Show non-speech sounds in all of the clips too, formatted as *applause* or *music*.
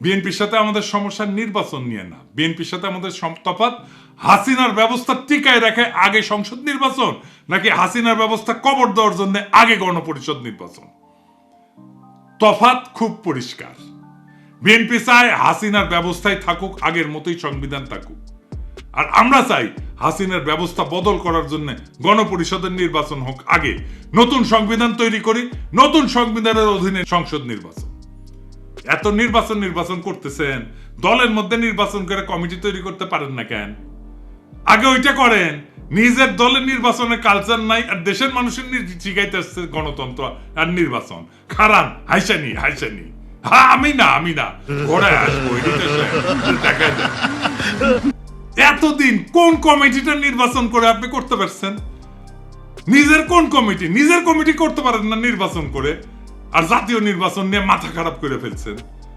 বিএনপির সাথে আমাদের সমস্যা নির্বাচন নিয়ে না। বিএনপির সাথে আমাদের তফাৎ, হাসিনার ব্যবস্থা টিকায় রাখে আগে সংসদ নির্বাচন, নাকি হাসিনার ব্যবস্থা কবর দেওয়ার জন্য আগে গণপরিষদ নির্বাচন? তফাৎ খুব পরিষ্কার। বিএনপি চায় হাসিনার ব্যবস্থায় থাকুক, আগের মতোই সংবিধান থাকুক। আর আমরা চাই হাসিনার ব্যবস্থা বদল করার জন্য গণপরিষদের নির্বাচন হোক আগে। নতুন সংবিধান তৈরি করি, নতুন সংবিধানের অধীনে সংসদ নির্বাচন। এত নির্বাচন নির্বাচন করতেছেন, দলের মধ্যে নির্বাচন করে কমিটি তৈরি করতে পারেন না কেন? আগে ওইটা করেন, নিজের দলের নির্বাচনের কালচার নাই আর দেশের মানুষের শিখাইতে আসছে গণতন্ত্র আর নির্বাচন। খারান হাইসানি হাইসানি হ্যাঁ আমি না আমি না। ঘোড়ায় আসব এতদিন কোন কমিটিটা নির্বাচন করে আপনি করতে পারছেন? নিজের কোন কমিটি? নিজের কমিটি করতে পারেন না নির্বাচন করে। আর জাতীয় নির্বাচন নিয়ে মাথা খারাপ করে ফেলছেন।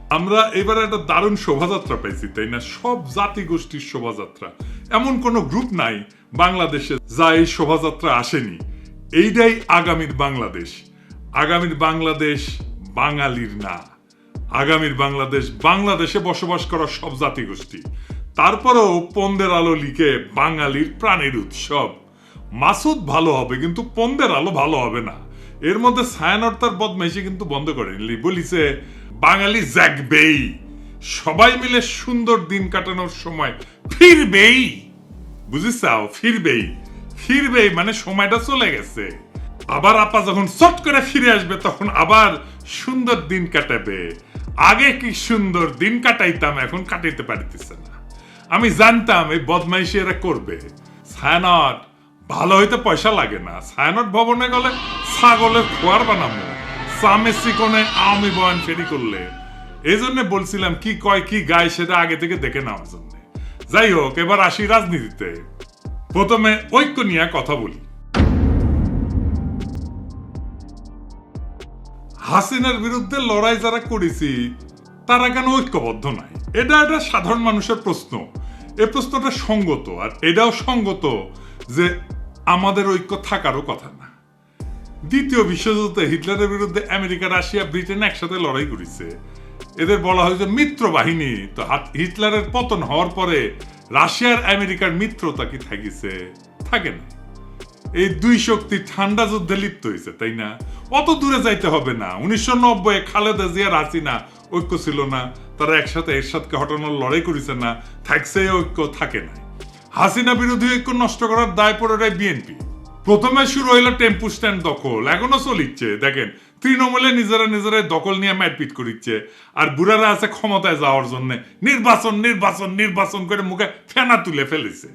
আমরা এবারে একটা দারুণ শোভাযাত্রা পাইছি, তাই না? সব জাতি গোষ্ঠীর শোভাযাত্রা। এমন কোন গ্রুপ নাই বাংলাদেশে যা এই শোভাযাত্রা আসেনি। এইটাই আগামীর বাংলাদেশ। আগামীর বাংলাদেশ বাঙালির না। আগামীর বাংলাদেশ বাংলাদেশে বসবাস করা সব জাতিগোষ্ঠী তারপরেও পন্দের আলো লিখে বাঙালির প্রাণের উৎসব। মাসুদ ভালো হবে, কিন্তু পন্দের আলো ভালো হবে না। এর মধ্যে ছায়ানর তার বদমাইশি কিন্তু বন্ধ করেনি বলিছে, বাঙালি জাগবেই। সবাই মিলে সুন্দর দিন কাটানোর সময় ফিরবেই। বুঝিসাও ফিরবেই। ফিরবেই মানে সময়টা চলে গেছে। আবার আপা যখন চট করে ফিরে আসবে, তখন আবার সুন্দর দিন কাটাবে। আগে কি সুন্দর দিন কাটাইতাম, এখন কাটাইতে পারিতেছে না। আমি জানতাম এই বদমাইশি এরা করবে। ছায়ানট ভালো হইতে পয়সা লাগে না। ছায়ানট ভবনে গেলে ছাগলের খোয়ার বানাবো। সামে সিকনে আমি বয়ান ফেরি করলে। এই জন্য বলছিলাম, কি কয়, কি গায় সেটা আগে থেকে দেখে নেওয়ার জন্য। যাই হোক, এবার আসি রাজনীতিতে। প্রথমে ঐক্য নিয়ে কথা বলি। হাসিনার বিরুদ্ধে লড়াই যারা করেছি, তারা কেন ঐক্যবদ্ধ নাই এটা একটা সাধারণ মানুষের প্রশ্ন। এই প্রশ্নটা সঙ্গত, আর এটাও সঙ্গত যে আমাদের ঐক্য থাকারও কথা না। দ্বিতীয় বিশ্বযুদ্ধে হিটলারের বিরুদ্ধে আমেরিকা, রাশিয়া, ব্রিটেন একসাথে লড়াই করেছে। এদের বলা হয় যে মিত্র বাহিনী। তো হিটলারের পতন হওয়ার পরে রাশিয়ার আমেরিকার মিত্রতা কি থাকিছে? থাকে না। এই দুই শক্তি ঠান্ডা যুদ্ধে লিপ্ত হয়েছে, তাই না? অত দূরে যাইতে হবে না। উনিশশো নব্বই খালেদা জিয়ার হাসিনা ঐক্য ছিল না। তারা একসাথে এরশাদকে হটানোর লড়াই করেছে না। থাকছে ঐক্য, থাকে না হাসিনা বিরোধী ঐক্য নষ্ট করার দায় পড়ে বিএনপি। প্রথমে শুরু হইল টেম্পু স্ট্যান্ড দখল এখনও চলিচ্ছে। দেখেন তৃণমূলে নিজেরা নিজেরা দখল নিয়ে মারপিট করিচ্ছে। আর বুড়ারা আছে ক্ষমতায় যাওয়ার জন্য। নির্বাচন নির্বাচন নির্বাচন করে মুখে ফেনা তুলে ফেলেছে।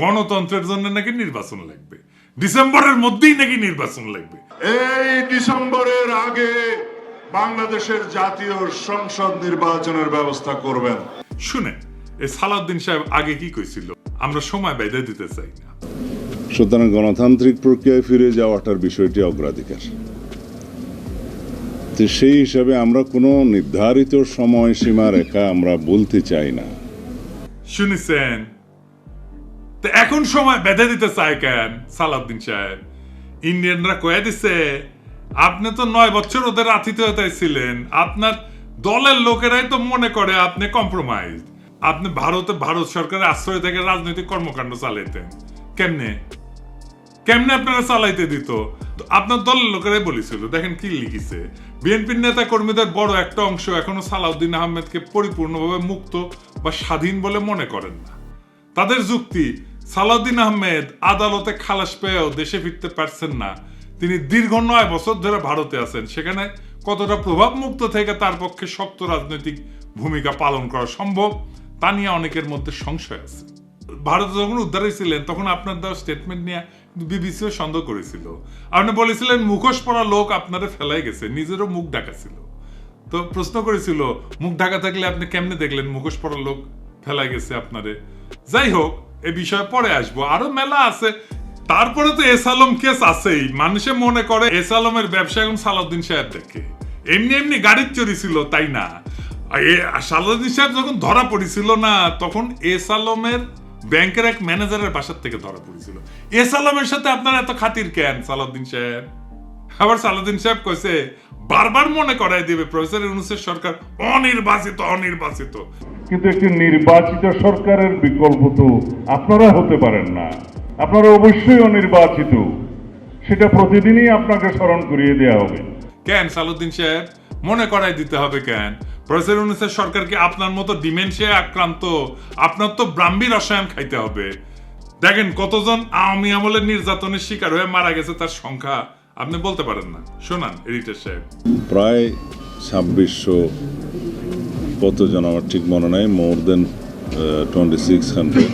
গণতন্ত্রের জন্য নাকি নির্বাচন লাগবে। ডিসেম্বরের মধ্যেই নাকি নির্বাচন লাগবে। এই ডিসেম্বরের আগে বাংলাদেশের জাতীয় সংসদ নির্বাচনের ব্যবস্থা করবেন। শুনে এই সালাউদ্দিন সাহেব আগে কি কইছিল? আমরা সময় বেঁধে দিতে চাই না। সুতরাং গণতান্ত্রিক প্রক্রিয়ায় ফিরে যাওয়াটার বিষয়টি অগ্রাধিকার। তো সেই হিসাবে আমরা কোনো নির্ধারিত সময়সীমা রেখা আমরা বলতে চাই না। শুনেছেন? তো এখন সময় বেঁধে দিতে চায় কেন সালাউদ্দিন সাহেব? ইন্ডিয়ানরা কয়ে দিছে, আপনি তো নয় বছর ওদের আতিথেয়তায় ছিলেন। আপনার দলের লোকেরাই তো মনে করে আপনি কম্প্রোমাইজ আপনি ভারতে, ভারত সরকারের আশ্রয় থেকে রাজনৈতিক কর্মকাণ্ড চালাইতেন। কেমনে? কেমনে আপনারা চালাইতে দিত? আপনার দলের লোকেরাই বলেছিল, দেখেন কি লিখিছে, বিএনপির নেতা কর্মীদের বড় একটা অংশ এখনও সালাউদ্দিন আহমেদকে পরিপূর্ণভাবে মুক্ত বা স্বাধীন বলে মনে করেন না। তাদের যুক্তি, সালাউদ্দিন আহমেদ আদালতে খালাস পেয়েও দেশে ফিরতে পারছেন না। তিনি দীর্ঘ নয় বছর ধরে ভারতে আছেন, সেখানে কতটা প্রভাব মুক্ত থেকে তার পক্ষে শক্ত রাজনৈতিক ভূমিকা পালন করা সম্ভব, তা নিয়ে অনেকের মধ্যে সংশয় আছে। ভারতে যখন উদ্ধার হয়েছিলেন, তখন আপনার দেওয়া স্টেটমেন্ট নিয়ে বিবিসিও সন্দেহ করেছিল। আপনি বলেছিলেন, মুখোশ পরা লোক আপনারে ফেলাই গেছে, নিজেরও মুখ ঢাকা ছিল। তো প্রশ্ন করেছিল, মুখ ঢাকা থাকলে আপনি কেমনে দেখলেন মুখোশ পরা লোক ফেলাই গেছে আপনারে? যাই হোক, এ বিষয়ে পরে আসব। আরও মেলা আছে। তারপরে তো এস আলম কেস আছেই। মানুষে মনে করে, এস আলমের ব্যবসা এখন সালাউদ্দিন সাহেব দেখে। এমনি এমনি গাড়ির চুরি ছিল, তাই না? সালাউদ্দিন সাহেব যখন ধরা পড়েছিল না, তখন এস আলমের ব্যাংকের এক ম্যানেজারের বাসার থেকে ধরা পড়েছিল। এস আলমের সাথে আপনার এত খাতির কেন সালাউদ্দিন সাহেব? আবার সালাউদ্দিন সাহেব কইছে বারবার মনে করাই দিবে প্রফেসর ইউনুসের সরকার অনির্বাচিত অনির্বাচিত। কিন্তু একটি নির্বাচিত সরকারের বিকল্প তো আপনারা হতে পারেন না। আপনারা অবশ্যই অনির্বাচিত। সেটা প্রতিদিনই আপনাকে স্মরণ করিয়ে দেওয়া হবে। কেন সালুদ্দিন সাহেব? মনে করাই দিতে হবে কেন? প্রফেসর ইউনুসের সরকারকে আপনার মতো ডিমেনশিয়া আক্রান্ত? আপনার তো ব্রাহ্মী রসায়ন খাইতে হবে। দেখেন, কতজন আওয়ামী আমলের নির্যাতনের শিকার হয়ে মারা গেছে তার সংখ্যা আপনি বলতে পারেন না। শোনান, এডিটর সাহেব। প্রায় ছাব্বিশশো কতজন আমার ঠিক মনে নাই more than twenty six hundred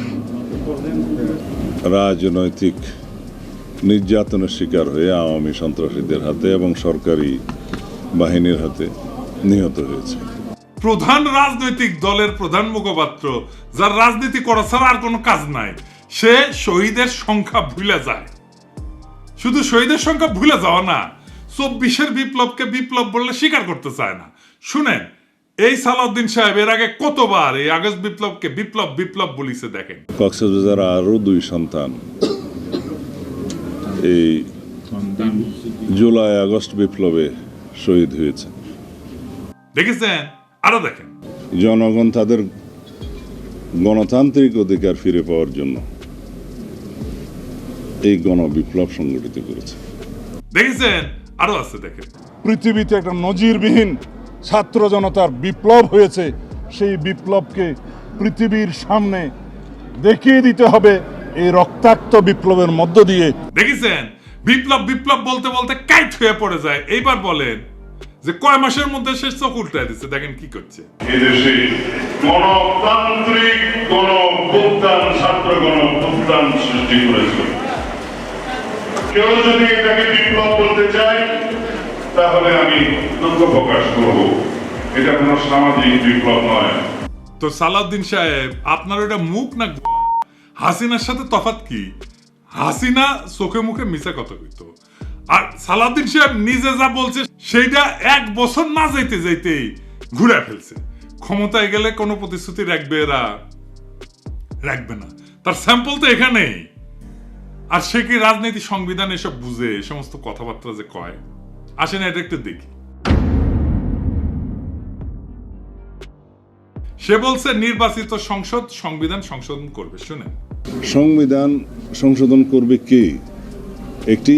রাজনৈতিক নির্যাতনের শিকার হয়ে আওয়ামী সন্ত্রাসীদের হাতে এবং সরকারি বাহিনীর হাতে নিহত হয়েছে। প্রধান রাজনৈতিক দলের প্রধান মুখপাত্র যার রাজনীতি করা ছাড়া আর কোনো কাজ নাই সে শহীদের সংখ্যা ভুলে যায়। শুধু শহীদের সংখ্যা ভুলে যাওয়া না চব্বিশের বিপ্লবকে বিপ্লব বললে স্বীকার করতে চায় না। শুনেন এই সালাউদ্দিন সাহেব এর আগে কতবার এই আগস্ট বিপ্লবকে বিপ্লব বিপ্লব বলিছে দেখেন। কক্সবাজার আরও দুই সন্তান। এই জুলাই আগস্ট বিপ্লবে শহীদ হয়েছে। দেখেছেন? আরও দেখেন। জনগণ তাদের গণতান্ত্রিক অধিকার ফিরে পাওয়ার জন্য এই গণবিপ্লব সংগঠিত করেছে। দেখেছেন? আরও আছে দেখেন। পৃথিবীতে একটা নজিরবিহীন ছাত্র জনতার বিপ্লব হয়েছে। সেই বিপ্লবকে পৃথিবীর সামনে দেখিয়ে দিতে হবে এই রক্তাক্ত বিপ্লবের মধ্য দিয়ে। দেখেছেন? বিপ্লব বিপ্লব বলতে বলতে কাইট হয়ে পড়ে যায়। এইবার বলেন যে কয় মাসের মধ্যে সে চোখ উল্টায় দিচ্ছে দেখেন কি করছে। এদেশে গণতান্ত্রিক গণ ছাত্র গণ সৃষ্টি করেছে। কেউ যদি এটাকে বিপ্লব বলতে চায় তাহলে আমি দুঃখ প্রকাশ করব। এটা কোনো সামাজিক বিপ্লব নয়। তো সালাউদ্দিন সাহেব আপনার ওটা মুখ না হাসিনার সাথে তফাৎ কি? হাসিনা চোখে মুখে মিশা কথা কইতো। আর সালাউদ্দিন সাহেব নিজে যা বলছে, সেইটা এক বছর না যাইতে যাইতেই ঘুরে ফেলছে। ক্ষমতায় গেলে কোনো প্রতিশ্রুতি রাখবে এরা। রাখবে না। তার স্যাম্পল তো এখানেই। আর সে কি রাজনীতি সংবিধান এসব বুঝে এ সমস্ত কথাবার্তা যে কয়? আসেন এটা একটু দেখি। সে বলছে নির্বাচিত সংসদ সংবিধান সংশোধন করবে। শুনে সংবিধান সংশোধন করবে কে? একটি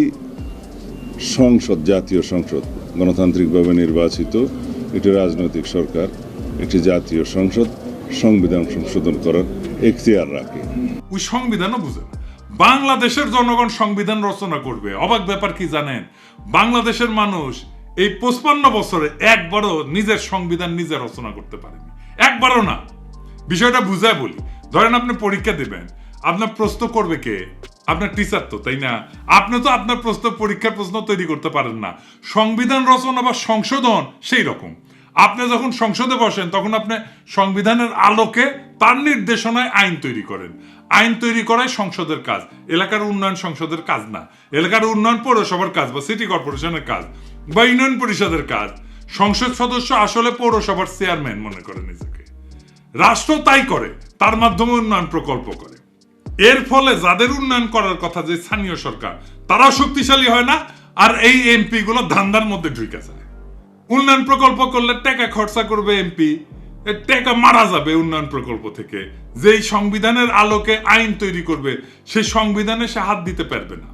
সংসদ জাতীয় সংসদ গণতান্ত্রিকভাবে নির্বাচিত একটি রাজনৈতিক সরকার একটি জাতীয় সংসদ সংবিধান সংশোধন করার এখতিয়ার রাখে। ওই সংবিধানও বুঝে বাংলাদেশের জনগণ সংবিধান রচনা করবে। অবাক ব্যাপার কি জানেন? বাংলাদেশের মানুষ এই পঁচপান্ন বছরে একবারও নিজের সংবিধান নিজে রচনা করতে পারেনি। একবারও না। বিষয়টা বুঝায় বলি। ধরেন আপনি পরীক্ষা দেবেন। আপনার প্রশ্ন করবে কে? আপনার টিচার তো, তাই না? আপনি তো আপনার প্রশ্ন, পরীক্ষার প্রশ্ন তৈরি করতে পারেন না। সংবিধান রচনা বা সংশোধন সেই রকম। আপনি যখন সংসদে বসেন, তখন আপনি সংবিধানের আলোকে তার নির্দেশনায় আইন তৈরি করেন। আইন তৈরি করাই সংসদের কাজ। এলাকার উন্নয়ন সংসদের কাজ না। এলাকার উন্নয়ন পৌরসভার কাজ বা সিটি কর্পোরেশনের কাজ বা ইউনিয়ন পরিষদের কাজ। সংসদ সদস্য আসলে পৌরসভার চেয়ারম্যান মনে করে নিজেকে। রাষ্ট্র তাই করে, তার মাধ্যমে উন্নয়ন প্রকল্প করে। এর ফলে যাদের উন্নয়ন করার কথা যে স্থানীয় সরকার তারাও শক্তিশালী হয় না, আর এই এমপি গুলো ধান্দার মধ্যে ঢুকে যায়। উন্নয়ন প্রকল্প করলে টাকা খরচা করবে এমপি টাকা মারা যাবে উন্নয়ন প্রকল্প থেকে। যেই সংবিধানের আলোকে আইন তৈরি করবে সেই সংবিধানে সে হাত দিতে পারবে না।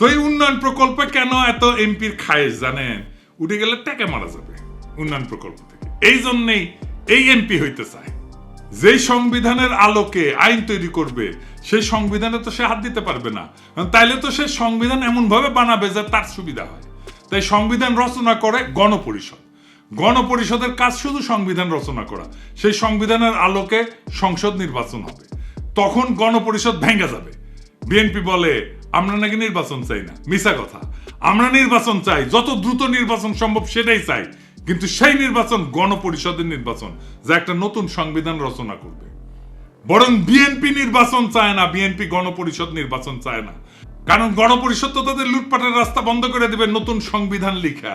তো এই উন্নয়ন প্রকল্পে কেন এত এমপির খায়েশ, জানেন? উঠে গেলে টাকা মারা যাবে উন্নয়ন প্রকল্প থেকে। এই জন্যেই এই এমপি হইতে চায়। যেই সংবিধানের আলোকে আইন তৈরি করবে, সেই সংবিধানে তো সে হাত দিতে পারবে না। তাইলে তো সে সংবিধান এমন ভাবে বানাবে যে তার সুবিধা হয়। তাই সংবিধান রচনা করে গণপরিষদ। গণপরিষদের কাজ শুধু সংবিধান রচনা করা। সেই সংবিধানের আলোকে সংসদ নির্বাচন হবে। তখন গণপরিষদ ভেঙে যাবে। বিএনপি বলে, আমরা নাকি নির্বাচন চাই না। মিশা কথা। আমরা নির্বাচন চাই, যত দ্রুত নির্বাচন সম্ভব সেটাই চাই। কিন্তু সেই নির্বাচন গণপরিষদের নির্বাচন, যা একটা নতুন সংবিধান রচনা করবে। বরং বিএনপি নির্বাচন চায় না বিএনপি গণপরিষদ নির্বাচন চায় না। কারণ গণপরিষদ তো তাদের লুটপাটের রাস্তা বন্ধ করে দেবে নতুন সংবিধান লিখা।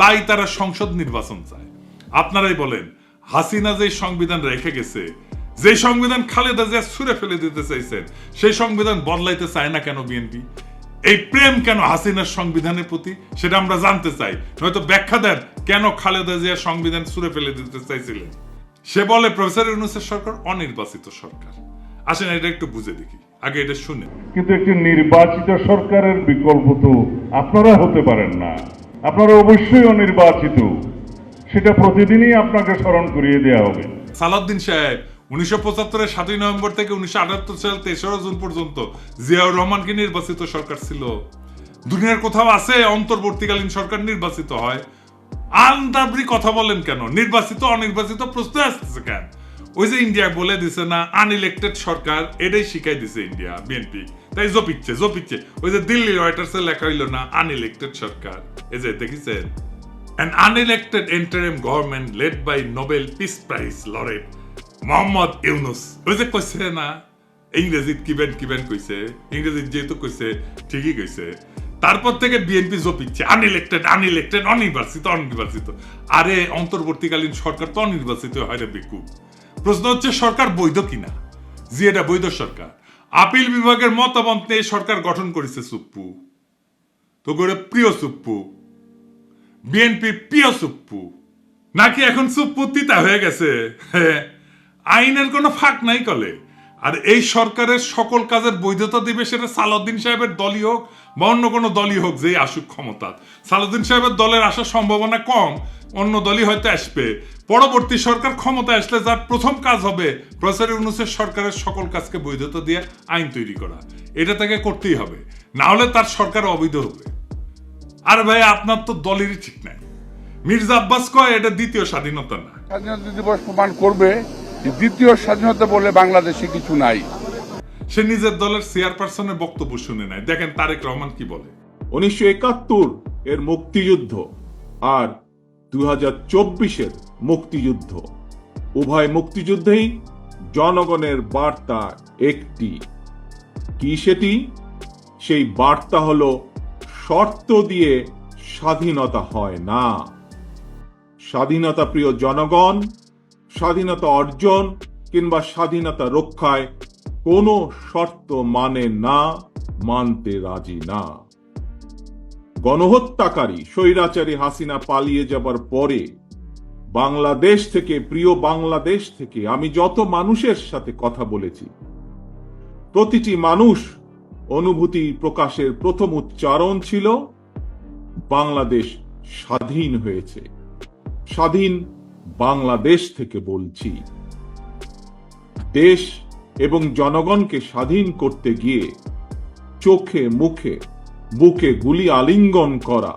তাই তারা সংসদ নির্বাচন চায়। আপনারাই বলেন, হাসিনা যে সংবিধান রেখে গেছে, যে সংবিধান খালেদা জিয়া ছুঁড়ে ফেলে দিতে চাইছেন, সেই সংবিধান বদলাইতে চায় না কেন বিএনপি এই প্রেম কেন হাসিনার সংবিধানের প্রতি? সেটা আমরা জানতে চাই। নয়তো ব্যাখ্যা দেন কেন খালেদা জিয়া সংবিধান ছুঁড়ে ফেলে দিতে চাইছিলেন? সে বলে প্রফেসর ইউনুসের সরকার অনির্বাচিত সরকার। আসেন এটা একটু বুঝে দেখি। আগে এটা শুনে কিন্তু একটি নির্বাচিত সরকারের বিকল্প তো আপনারা হতে পারেন না। আপনারা অবশ্যই অনির্বাচিত। সেটা প্রতিদিনই আপনাকে স্মরণ করিয়ে দেওয়া হবে। সালাউদ্দিন সাহেব উনিশশো পঁচাত্তরের সাতই নভেম্বর থেকে উনিশশো আটাত্তর সাল তেসরা জুন পর্যন্ত জিয়াউর রহমানকে নির্বাচিত সরকার ছিল। দুনিয়ার কোথাও আছে অন্তর্বর্তীকালীন সরকার নির্বাচিত হয়? আন্দাবরি কথা বলেন কেন? নির্বাচিত, অনির্বাচিত প্রশ্ন আসতেছে কেন? ওই যে ইন্ডিয়া বলে দিছে না আনইলেক্টেড সরকার, এটাই শিখাই দিছে ইন্ডিয়া, বিএনপি। তাই জপিচ্ছে জপিচ্ছে। ওই যে দিল্লি রয়টার্সে লেখা হইল না আনইলেক্টেড সরকার। এই যে দেখিছেন? An unelected interim government led by Nobel Peace Prize laureate Mohammad Yunus ওই যে কইছে না ইংরেজিত কিবেন কিবেন কইছে ইংরেজিত যেহেতু কইছে ঠিকই কইছে। তারপর থেকে বিএনপি জপিচ্ছে আনইলেক্টেড আনইলেক্টেড অনির্বাচিত অনির্বাচিত। আরে অন্তর্বর্তীকালীন সরকার তো অনির্বাচিত হয় রে বিকু। প্রশ্ন হচ্ছে সরকার বৈধ কিনা? জি এটা বৈধ সরকার। আপিল বিভাগের মতামত নিয়ে সরকার গঠন করেছে সুপ্পু। তো করে প্রিয় সুপ্পু। বিএনপির প্রিয় সুপ্পু। নাকি এখন সুপ্পু তিতা হয়ে গেছে? হ্যাঁ, *laughs* আইনের কোনো ফাঁক নাই কলে। আর এই সরকারের সকল কাজের বৈধতা দিবে সেটা সালাউদ্দিন সাহেবের দলই হোক বা অন্য কোনো দলই হোক যেই আসুক ক্ষমতা। সালাউদ্দিন সাহেবের দলের আসার সম্ভাবনা কম, অন্য দলই হয়তো আসবে। পরবর্তী সরকার ক্ষমতা আসলে যার প্রথম কাজ হবে প্রফেসর ইউনুসের সরকারের সকল কাজকে বৈধতা দিয়ে আইন তৈরি করা। এটা তাকে করতেই হবে, না হলে তার সরকার অবৈধ হবে। আর ভাই, আপনার তো দলেরই ঠিক নাই। মির্জা আব্বাস কয়, এটা দ্বিতীয় স্বাধীনতা না। স্বাধীনতা দিবস প্রমাণ করবে। দ্বিতীয় স্বাধীনতা বলে বাংলাদেশে কিছু নাই। সে নিজের দলের চেয়ারপারসনের বক্তব্য শুনে নাই দেখেন তারেক রহমান কি বলে। উনিশশো একাত্তর এর মুক্তিযুদ্ধ আর দু হাজার চব্বিশের মুক্তিযুদ্ধ। উভয় মুক্তিযুদ্ধেই জনগণের বার্তা একটি। কি সেটি? সেই বার্তা হল, শর্ত দিয়ে স্বাধীনতা হয় না। স্বাধীনতা প্রিয় জনগণ স্বাধীনতা অর্জন কিংবা স্বাধীনতা রক্ষায় কোনো শর্ত মানে না, মানতে রাজি না। গণহত্যাকারী স্বৈরাচারী হাসিনা পালিয়ে যাবার পরে বাংলাদেশ থেকে, প্রিয় বাংলাদেশ থেকে আমি যত মানুষের সাথে কথা বলেছি, প্রতিটি মানুষ অনুভূতি প্রকাশের প্রথম উচ্চারণ ছিল, বাংলাদেশ স্বাধীন হয়েছে। স্বাধীন বাংলাদেশ থেকে বলছি, দেশ এবং জনগণকে স্বাধীন করতে গিয়ে চোখে মুখে বুকে গুলি আলিঙ্গন করা,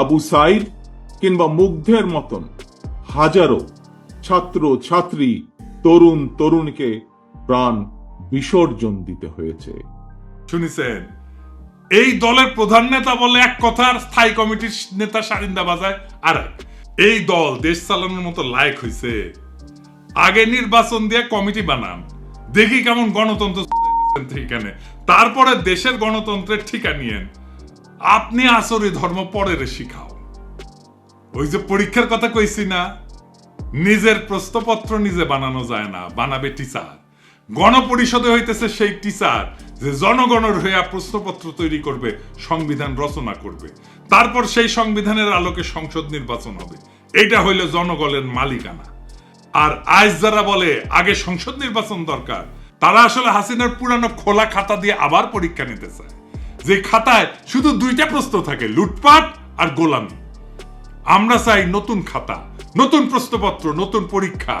আবু সাইদ কিংবা মুগ্ধের মতন হাজারো ছাত্র ছাত্রী তরুণ তরুণীকে প্রাণ বিসর্জন দিতে হয়েছে শুনিছেন, এই দলের প্রধান নেতা বলে এক কথা স্থায়ী কমিটির নেতা সারিন্দা বাজায় আর এক। এই দল দেশ চালানোর মতো লায়ক হইছে। আগে নির্বাচন দিয়ে কমিটি বানান। দেখি কেমন গণতন্ত্র তারপরে দেশের গণতন্ত্রের ঠিকা নিয়েন। আপনি আসরি ধর্ম পরের শিখাও। ওই যে পরীক্ষার কথা কইছি না, নিজের প্রশ্নপত্র নিজে বানানো যায় না, বানাবে টিচার। গণপরিষদে হইতেছে সেই টিচার যে জনগণের হইয়া প্রশ্নপত্র তৈরি করবে, সংবিধান রচনা করবে। তারপর সেই সংবিধানের আলোকে সংসদ নির্বাচন হবে। এটা হইল জনগণের মালিকানা। আর আজ যারা বলে, আগে সংসদ নির্বাচন দরকার, তারা আসলে হাসিনার পুরানো খোলা খাতা দিয়ে আবার পরীক্ষা নিতে চায়। যে খাতায় শুধু দুইটা প্রশ্ন থাকে, লুটপাট আর গোলামি। আমরা চাই নতুন খাতা, নতুন প্রশ্নপত্র, নতুন পরীক্ষা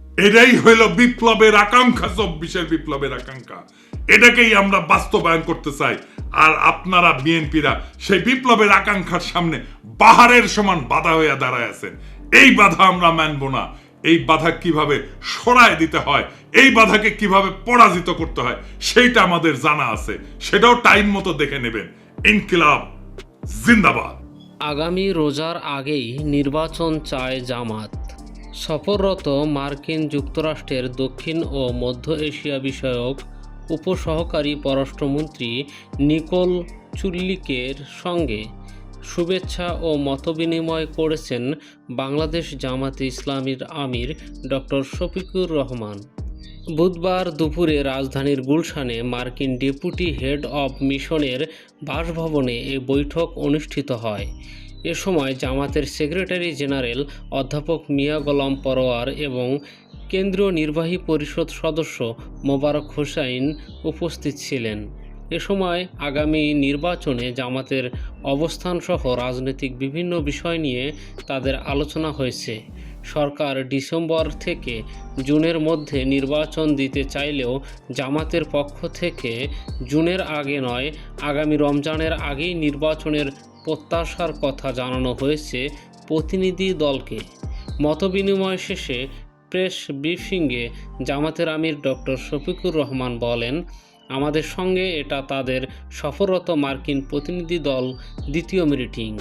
এটাই হইল বিপ্লবের আকাঙ্ক্ষা, চব্বিশের বিপ্লবের আকাঙ্ক্ষা। এটাকেই আমরা বাস্তবায়ন করতে চাই। আর আপনারা, বিএনপিরা, সেই বিপ্লবের আকাঙ্ক্ষার সামনে পাহাড়ের সমান বাধা হইয়া দাঁড়ায় আছেন। এই বাধা আমরা মানব না। এই বাধা কীভাবে সরায় দিতে হয়, এই বাধাকে কীভাবে পরাজিত করতে হয়, সেইটা আমাদের জানা আছে। সেটাও টাইম মতো দেখে নেবেন। ইনকিলাব, জিন্দাবাদ। আগামী রোজার আগেই নির্বাচন চায় জামাত। সফররত মার্কিন যুক্তরাষ্ট্রের দক্ষিণ ও মধ্য এশিয়া বিষয়ক উপসহকারী পররাষ্ট্রমন্ত্রী নিকোল চুল্লিকের সঙ্গে শুভেচ্ছা ও মতবিনিময় করেছেন বাংলাদেশ জামাতে ইসলামীর আমির ডক্টর শফিকুর রহমান। বুধবার দুপুরে রাজধানীর গুলশানে মার্কিন ডেপুটি হেড অব মিশনের বাসভবনে এ বৈঠক অনুষ্ঠিত হয়। এ সময় জামাতের সেক্রেটারি জেনারেল অধ্যাপক মিয়া গোলাম পরোয়ার এবং কেন্দ্রীয় নির্বাহী পরিষদ সদস্য মোবারক হোসাইন উপস্থিত ছিলেন। এ সময় আগামী নির্বাচনে জামাতের অবস্থানসহ রাজনৈতিক বিভিন্ন বিষয় নিয়ে তাদের আলোচনা হয়েছে। সরকার ডিসেম্বর থেকে জুনের মধ্যে নির্বাচন দিতে চাইলেও জামাতের পক্ষ থেকে জুনের আগে নয়, আগামী রমজানের আগেই নির্বাচনের প্রত্যাশার কথা জানানো হয়েছে প্রতিনিধি দলকে। মতবিনিময় শেষে প্রেস ব্রিফিংয়ে জামাতের আমির ডক্টর শফিকুর রহমান বলেন, আমাদের সঙ্গে এটা তাদের সফররত মার্কিন প্রতিনিধি দল দ্বিতীয় মিটিং।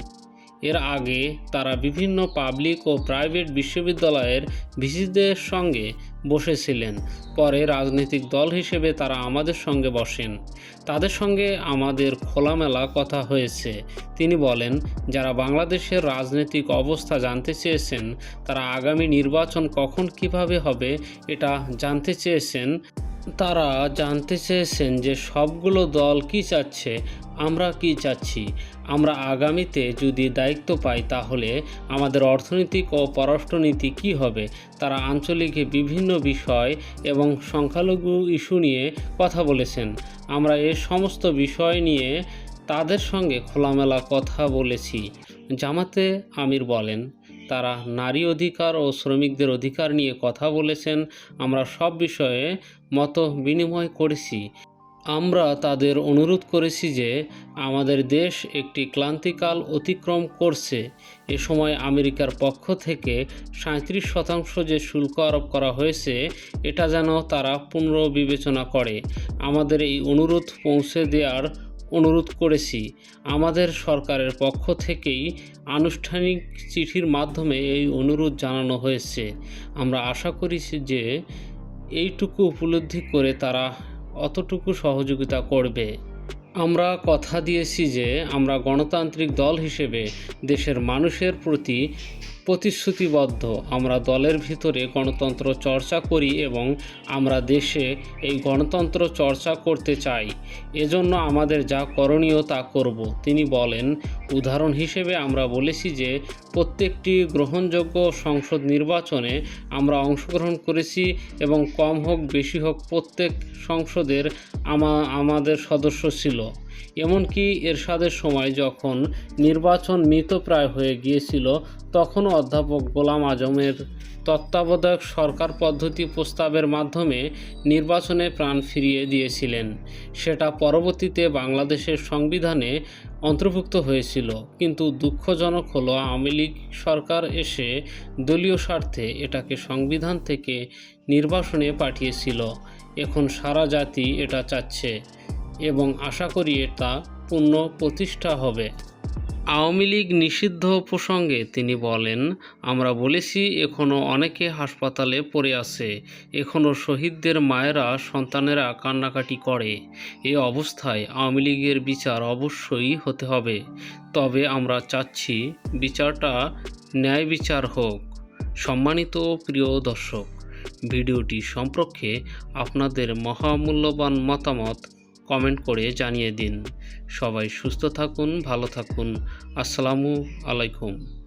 এর আগে তারা বিভিন্ন পাবলিক ও প্রাইভেট বিশ্ববিদ্যালয়ের ভিসিদের সঙ্গে বসেছিলেন। পরে রাজনৈতিক দল হিসেবে তারা আমাদের সঙ্গে বসেন। তাদের সঙ্গে আমাদের খোলামেলা কথা হয়েছে। তিনি বলেন, যারা বাংলাদেশের রাজনৈতিক অবস্থা জানতে চেয়েছেন, তারা আগামী নির্বাচন কখন কীভাবে হবে এটা জানতে চেয়েছেন। তারা জানতে চেয়েছেন যে সবগুলো দল কি চাচ্ছে, আমরা কি চাচ্ছি। আমরা আগামীতে যদি দায়িত্ব পাই তাহলে আমাদের অর্থনৈতিক ও পররাষ্ট্রনীতি কী হবে, তারা আঞ্চলিক বিভিন্ন বিষয় এবং সংখ্যালঘু ইস্যু নিয়ে কথা বলেছেন। আমরা এ সমস্ত বিষয় নিয়ে তাদের সঙ্গে খোলামেলা কথা বলেছি, জামাতে আমির বলেন। তারা নারী অধিকার ও শ্রমিকদের অধিকার নিয়ে কথা বলেছেন। আমরা সব বিষয়ে মত বিনিময় করেছি। আমরা তাদের অনুরোধ করেছি যে আমাদের দেশ একটি ক্লান্তিকাল অতিক্রম করছে। এ সময় আমেরিকার পক্ষ থেকে সাঁত্রিশ শতাংশ যে শুল্ক আরোপ করা হয়েছে, এটা যেন তারা পুনর্বিবেচনা করে। আমাদের এই অনুরোধ পৌঁছে দেওয়ার অনুরোধ করেছি। আমাদের সরকারের পক্ষ থেকেই আনুষ্ঠানিক চিঠির মাধ্যমে এই অনুরোধ জানানো হয়েছে। আমরা আশা করি যে এইটুকু উপলব্ধি করে তারা অতটুকু সহযোগিতা করবে। আমরা কথা দিয়েছি যে আমরা গণতান্ত্রিক দল হিসেবে দেশের মানুষের প্রতি প্রতিশ্রুতিবদ্ধ। আমরা দলের ভিতরে গণতন্ত্র চর্চা করি এবং আমরা দেশে এই গণতন্ত্র চর্চা করতে চাই। এজন্য আমাদের যা করণীয় তা করব। তিনি বলেন, উদাহরণ হিসেবে আমরা বলেছি যে, প্রত্যেকটি গ্রহণযোগ্য সংসদ নির্বাচনে আমরা অংশগ্রহণ করেছি এবং কম হোক, বেশি হোক, প্রত্যেক সংসদের আমাদের সদস্য ছিল। এমনকি এরশাদের সময় যখন নির্বাচন মৃতপ্রায় হয়ে গিয়েছিল, তখনও অধ্যাপক গোলাম আজমের তত্ত্বাবধায়ক সরকার পদ্ধতি প্রস্তাবের মাধ্যমে নির্বাচনে প্রাণ ফিরিয়ে দিয়েছিলেন। সেটা পরবর্তীতে বাংলাদেশের সংবিধানে অন্তর্ভুক্ত হয়েছিল। কিন্তু দুঃখজনক হলো, আওয়ামী লীগ সরকার এসে দলীয় স্বার্থে এটাকে সংবিধান থেকে নির্বাসনে পাঠিয়েছিল। এখন সারা জাতি এটা চাচ্ছে। এবং আশা করি এটা পূর্ণ প্রতিষ্ঠা হবে। আওয়ামী লীগ নিষিদ্ধ প্রসঙ্গে তিনি বলেন, আমরা বলেছি এখনও অনেকে হাসপাতালে পড়ে আছে। এখনও শহীদদের মায়েরা সন্তানেরা কান্নাকাটি করে। এ অবস্থায় আওয়ামী লীগের বিচার অবশ্যই হতে হবে। তবে আমরা চাচ্ছি বিচারটা ন্যায় বিচার হোক। সম্মানিত প্রিয় দর্শক, ভিডিওটি সম্পর্কে আপনাদের মহামূল্যবান মতামত কমেন্ট করে জানিয়ে দিন। সবাই সুস্থ থাকুন ভালো থাকুন। আসসালামু আলাইকুম।